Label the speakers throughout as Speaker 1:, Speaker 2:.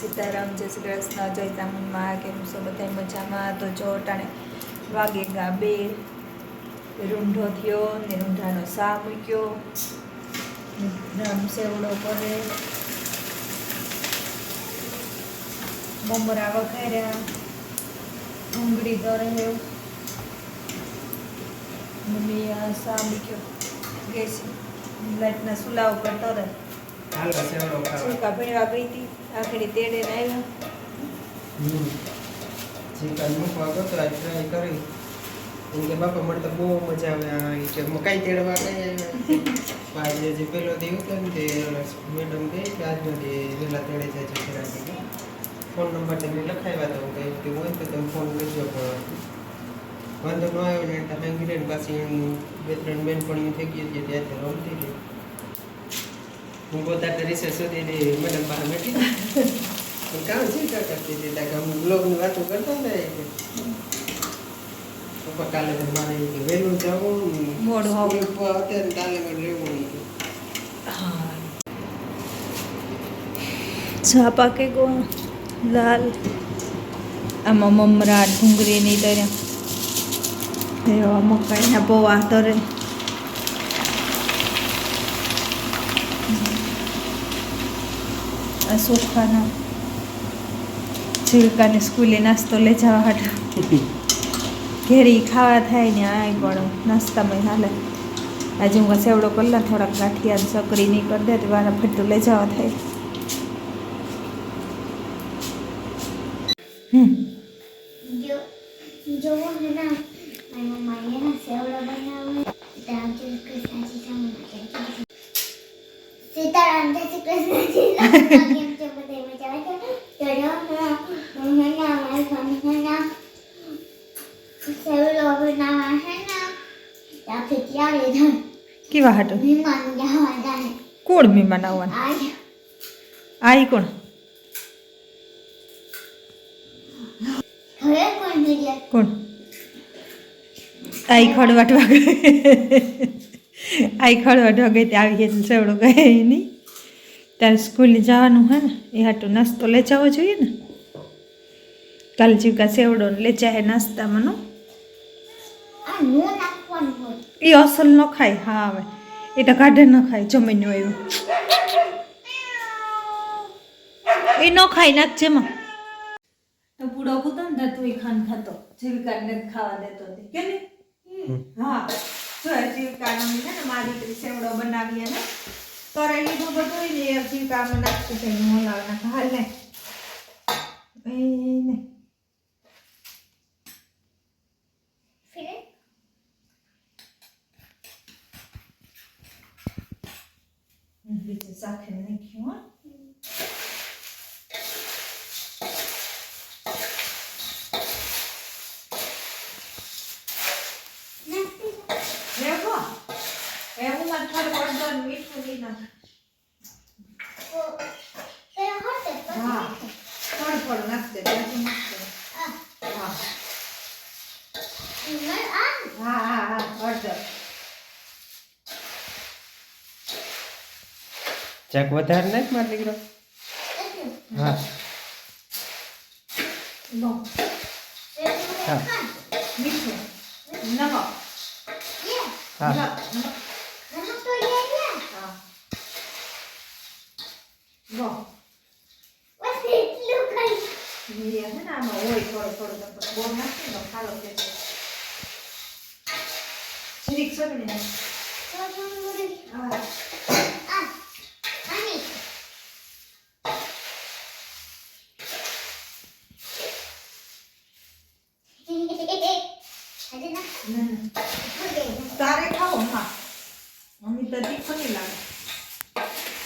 Speaker 1: સીતારામ, જય શ્રી કૃષ્ણ, જય ચામુંડમાં કેમ છો? બધા મજામાં? તો જો ટાણે વાગે ગાબે રૂંઢો થયો ને રૂંઢાનો સા મૂક્યો. સેવડો કરે. મમરા વઘાર્યા. ડુંગળી તરે મમ્મી આ સા મૂક્યો. ગેસ, લાઈટના સુલા ઉપર તરે
Speaker 2: હાલો સેવડો ખાવા.
Speaker 1: ગઈ હતી આખરી તેડે ને આવ્યા
Speaker 2: હમ. ચિકન મૂકવા ગયો તો આ ટ્રાય કરી. એમ કે બાપા મને તો બહુ મજા આવે આ કે મકાઈ તેડવા ગયા આજે જે પેલો દી હતો ને તે મેડમ કહે કે આજનો દી વહેલા તેડે જાય છે ફોન નંબર તમે લખાવ્યા તો કે કે હોય તો તમે ફોન કરજો પણ વાંધો ન આવ્યો ને તમે ગીરે પાછી બે ત્રણ બેન પણ થઈ ગઈ હતી ત્યાં રમતી હતી હું પોતા રિસર્ચ સુધી મેડમ બહાર બેઠી પણ કામ ચિંતા કરતી હતી કે હું બ્લોગની વાતો કરતા પપ્પા કાલે મારે કે વહેલું જવું
Speaker 1: મોડું
Speaker 2: પર અત્યારે કાલે રહેવું.
Speaker 1: ચા પાકે ગો લાલ. આમાં મમરા ડુંગળી ની તરે મકાઈના પૌવા તરે. આ સોફાના છિલકાને સ્કૂલે નાસ્તો લઈ જવા હાટું. ઘેરી ખાવા થાય ને આ પણ નાસ્તામાં હાલે. આજે હું સેવડો કરલા થોડાક ગાંઠિયા સકરી નહીં કરી દે તો વારા ફટતું લઈ જવા થાય. હમ.
Speaker 3: ना આવે છે
Speaker 1: કેવા હાટો?
Speaker 3: મહેમાન
Speaker 1: કોણ મહેમાન આવવાના? આઈ કોણ? કોણ આઈ ખડવાટ ગઈ આઈ ખડવાટવા વાગે તે આવી એટલે સવડો ગઈ નહીં ત્યારે સ્કૂલે જવાનું હોય ને એ હાટો નાસ્તો લઈ જવો જોઈએ ને. કાલે જીવકા સેવડો ને લઈ જાય
Speaker 3: નાસ્તામાંનો.
Speaker 1: એ અસલ ન ખાય. હા હવે એ તો કાઢે ન ખાય જમીનું એવું. એ ન ખાય નાખજે માં તો પૂડો કૂતો ને તું ખાન ખાતો. જીવિકા ને ખાવા દેતો હતી કે ને હા. જો જીવિકા ને ને મારી દીકરી સેવડો બનાવીએ ને તો લીધું બધું ને એ જીવિકા માં નાખતું છે હું લાવ નાખ હાલ ને. એ ને. બીજું સાથે નાખ્યું હા લેવો એવું માં થોડું અડધો મીઠું નહીં નાખ
Speaker 3: pero hote
Speaker 1: હા થોડું થોડું નાખજે જાજુ નાખજે
Speaker 3: ah
Speaker 1: હા
Speaker 3: mal an
Speaker 1: હા હા હા અડધો
Speaker 2: ચાક વધારે નથી માર દીકરો. હા.
Speaker 1: લો
Speaker 2: હા.
Speaker 1: મીઠું નમક
Speaker 3: ये
Speaker 2: હા.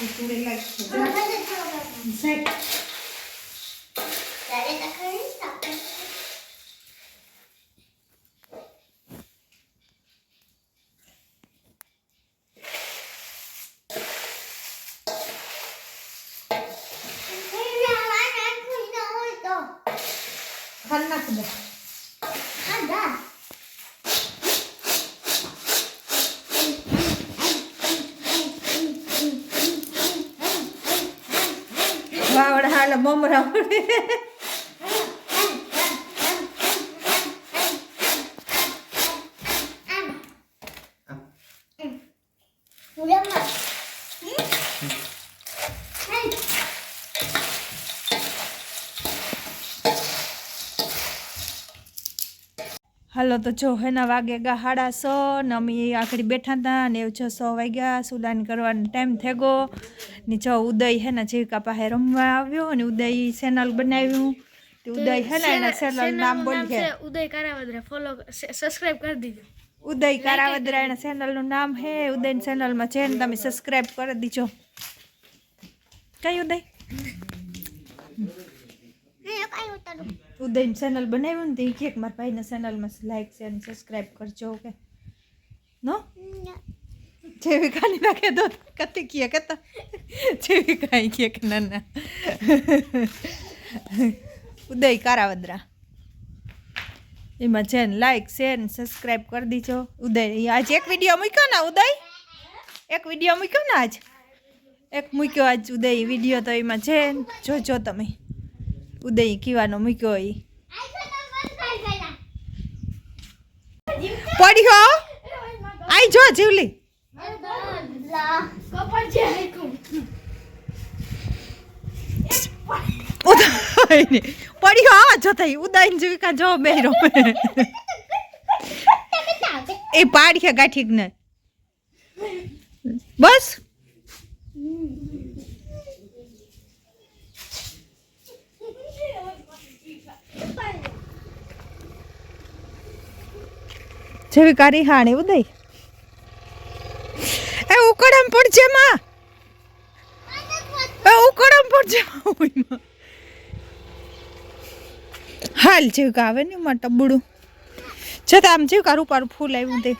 Speaker 3: 你
Speaker 1: 输在应 વાવડા મમરા હાલો, તો જો એના વાગે ગા હાડા સો, ને અમે આખડી બેઠા હતા ને એવું છ સો વાગ્યા, સુદાન કરવાનો ટાઈમ થઈ ગયો ને જો ઉદય હે ને જીવિકા પાસે રમવા આવ્યો અને ઉદય ચેનલ બનાવ્યું. તે ઉદય હે ને એના ચેનલ નામ બોલી છે
Speaker 4: ઉદય કારાવદરા. ફોલો સબસ્ક્રાઇબ કરી દીજો.
Speaker 1: ઉદય કારાવદરા એના ચેનલનું નામ હે. ઉદય ચેનલમાં છે ને તમે સબસ્ક્રાઇબ કરી દીજો. કઈ ઉદય? ઉદય ચેનલ બનાવ્યું ને તે કે મારા ભાઈના ચેનલમાં લાઈક છે અને સબસ્ક્રાઇબ કરજો કે નો. જેવી કાની નાખે તો કતી કીએ કતા જેવી કાંઈ કીએ કે ના ના ઉદય કારાવદરા એમાં છે ને લાઈક શેર ને સબસ્ક્રાઈબ કરી દીજો ઉદય આજ એક વીડિયો મૂક્યો ને ઉદય એક વીડિયો મૂક્યો ને આજ એક મૂક્યો આજ ઉદય વીડિયો તો એમાં છે ને જોજો તમે ઉદય કીવાનો મૂક્યો એ પડ્યો આઈ જો જીવલી ઉદય પડ્યો આવા જો થઈ ઉદય જીવિકા જો બે રમે એ પાડીએ ગાંઠીક ને બસ. જેવી કારી હાણી ઉદય. ઉકળમ પડશે માં એ ઉકળમ પડશે ઓયમાં. હાલ જેવું આવે ને માં ટબડું છતાં આમ જેવું કારું પારું ફૂલ આવ્યું તે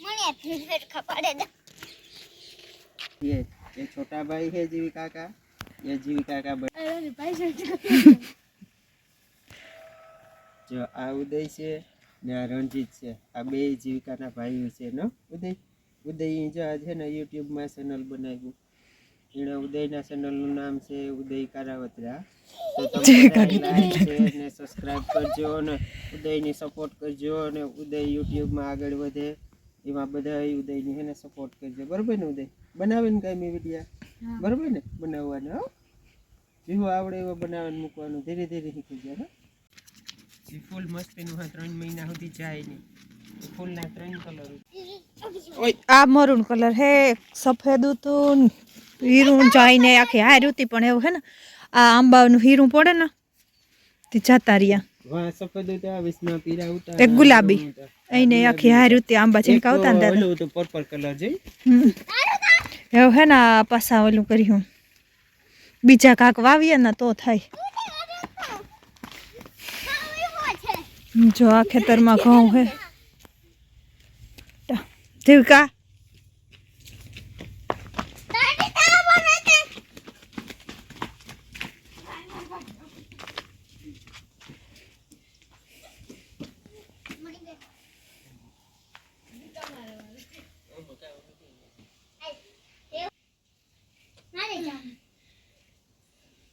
Speaker 3: મને ફેવરેટ ખબર છે
Speaker 2: ये ये छोटा भाई है जीविका का ये जीविका का बड़ा જો આ ઉદય છે ને આ રણજીત છે. આ બે જીવિકાના ભાઈઓ છે ને? ઉદય? ઉદય જો આ છે ને યુટ્યુબમાં ચેનલ બનાવ્યું. એણે ઉદયના ચેનલનું નામ છે ઉદય કારાવતરા. તો તમે સબસ્ક્રાઇબ કરજો ને ઉદયની સપોર્ટ કરજો અને ઉદય યુટ્યુબમાં આગળ વધે. એમાં બધા ઉદયની એને સપોર્ટ કરજો. બરાબર ને ઉદય? બનાવે ને કાંઈ મેં વિડીયા? બરાબર ને? બનાવવાના હો. જેવું આવડે એવો બનાવવાનું મૂકવાનું. ધીરે ધીરે શીખી જાય હો એ ફૂલ મસ્તીનું હા ત્રણ મહિના સુધી જાય નહીં. ફૂલના ત્રણ કલર
Speaker 1: આ મરૂન કલર હે સફેદ હતું હીરું જાઈને આખી હાર હતી પણ એવું હે ને આ આંબાનું હીરું પડે ને તે જતા રહ્યા.
Speaker 2: વાહ સફેદ ઉતા વિસમાં પીરા ઉતા
Speaker 1: એક ગુલાબી એને આખી હારી હતી આંબા છે કાવતા ને
Speaker 2: ઓલું તો પર્પલ કલર જોઈ
Speaker 1: એવું હે ને આ પાછા ઓલું કર્યું. બીજા કાક વાવીએ ને તો થાય. જો આ ખેતરમાં ઘઉં હે જીવકા?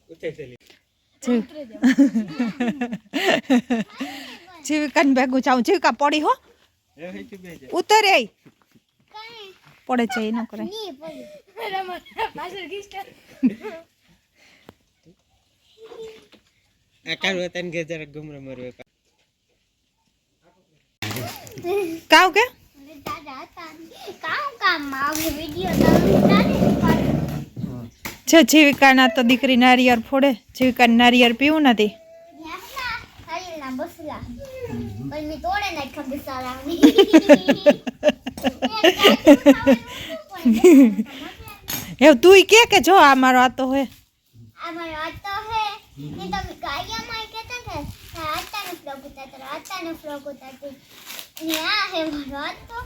Speaker 2: ઉઠે ચલી.
Speaker 1: જીવિકાને ભેગું જાઉં. જીવિકા પડી હો?
Speaker 2: એ હે કે બે જા.
Speaker 1: ઉતરે પડે છે એ ન કરે. કાવ કે?
Speaker 3: કામ કામ આવે વીડિયો
Speaker 1: છે જીવિકાના તો દીકરી નારિયેળ ફોડે. જીવિકા નારિયેર પીવું નથી.
Speaker 3: પણ મેં તોડે નાખ્યા બસારા
Speaker 1: એવું તું કે કે જો આ મારો આતો હે
Speaker 3: આ મારો આતો હે ને તમે ગાયામાં કહેતા કે આતાનો ફ્લોગ ઉતારતો આતાનો ફ્લોગ ઉતારતો ને આ હે મારો આતો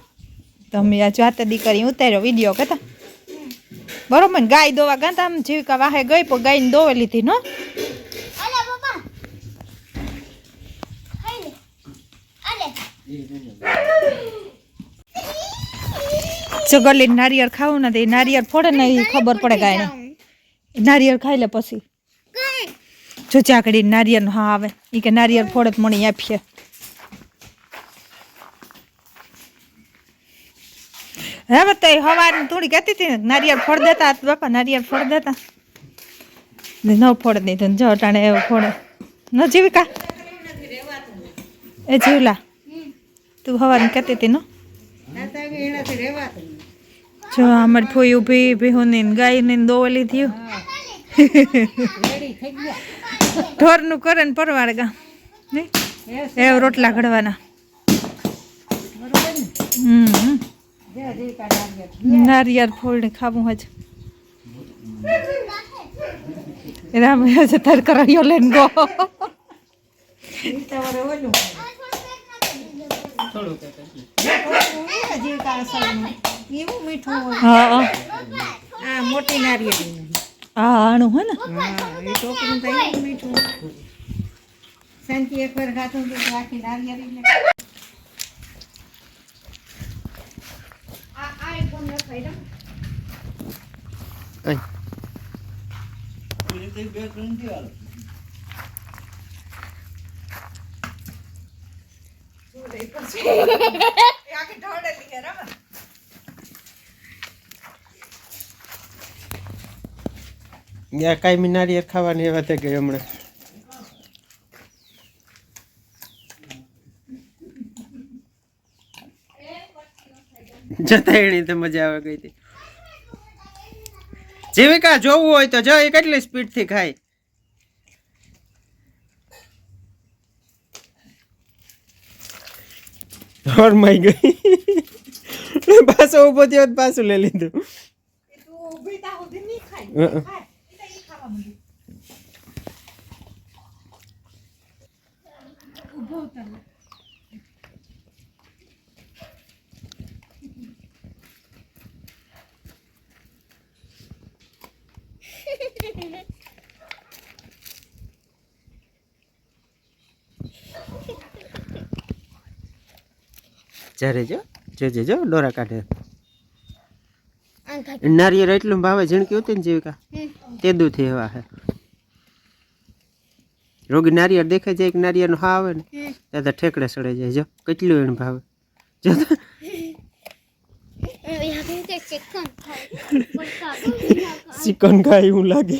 Speaker 1: તમે આ જાતે દીકરી ઉતાર્યો વીડિયો કહેતા બરોબર ગાય દોવા ગાતા આમ જીવિકા વાહે ગઈ પણ ગાયને દોવે લીધી નો
Speaker 3: અલે બાપા હાઈ લે અલે
Speaker 2: એ
Speaker 1: જો ગલી નારિયેળ ખાવું ને નારિયેળ ફોડે ને એ ખબર પડે કાંઈ નારિયેળ ખાઈ લે પછી. જો ચાકડી નારિયેળ હા આવે. એ કે નારિયેળ ફોડે તો મણી આપીએ. હવે તો હવાર થોડી કહેતી હતી નારિયેળ ફોડ દેતા બાપા નારિયેળ ફોડ દેતા. ન ફોડ દીધું જો અટાણે એવું ફોડે. ન જીવિકા એ જીવલા. તું હવારને કહેતી હતી નો? જો અમારી ફોઈ ઊભી ભીહુની ગાયની દોવલી થયું. ઢોરનું કરે ને પરવાડ ગા. એ રોટલા ઘડવાના. હમ. નારિયેળ ફોડને ખાવું હજ રામ હજે તાર કરાયો લેન ગો.
Speaker 2: થોડુંક
Speaker 1: હા
Speaker 5: આ મોટી નારિયેળી
Speaker 1: હા આણું હે ને?
Speaker 5: હા એ ટોપરું તો એવું મીઠું શાંતિ એકવાર ખાતું તો આખી નારિયેળી
Speaker 2: અહીં. યા કાંઈ ખાવાની એવા થઈ ગઈ હમણાં. જતા એની તો મજા આવે ગઈ હતી. જીવિકા જોવું હોય તો જો એ કેટલી સ્પીડથી ખાય ગઈ. પાછો ઊભો થયો પાછું લઈ લીધું. જ્યારે જો જોજે જો ડોરા કાઢે. નારિયેળ એટલું ભાવે ઝીણકી હતી ને જીવિકા તેદું થી એવા હે. રોગી નારિયેળ દેખાય જાય કે નારિયેળ હા આવે ને ત્યાં તો ઠેકડે સડે જાય. જો કેટલું એને ભાવે? જો ચિકન ખાય એવું લાગે.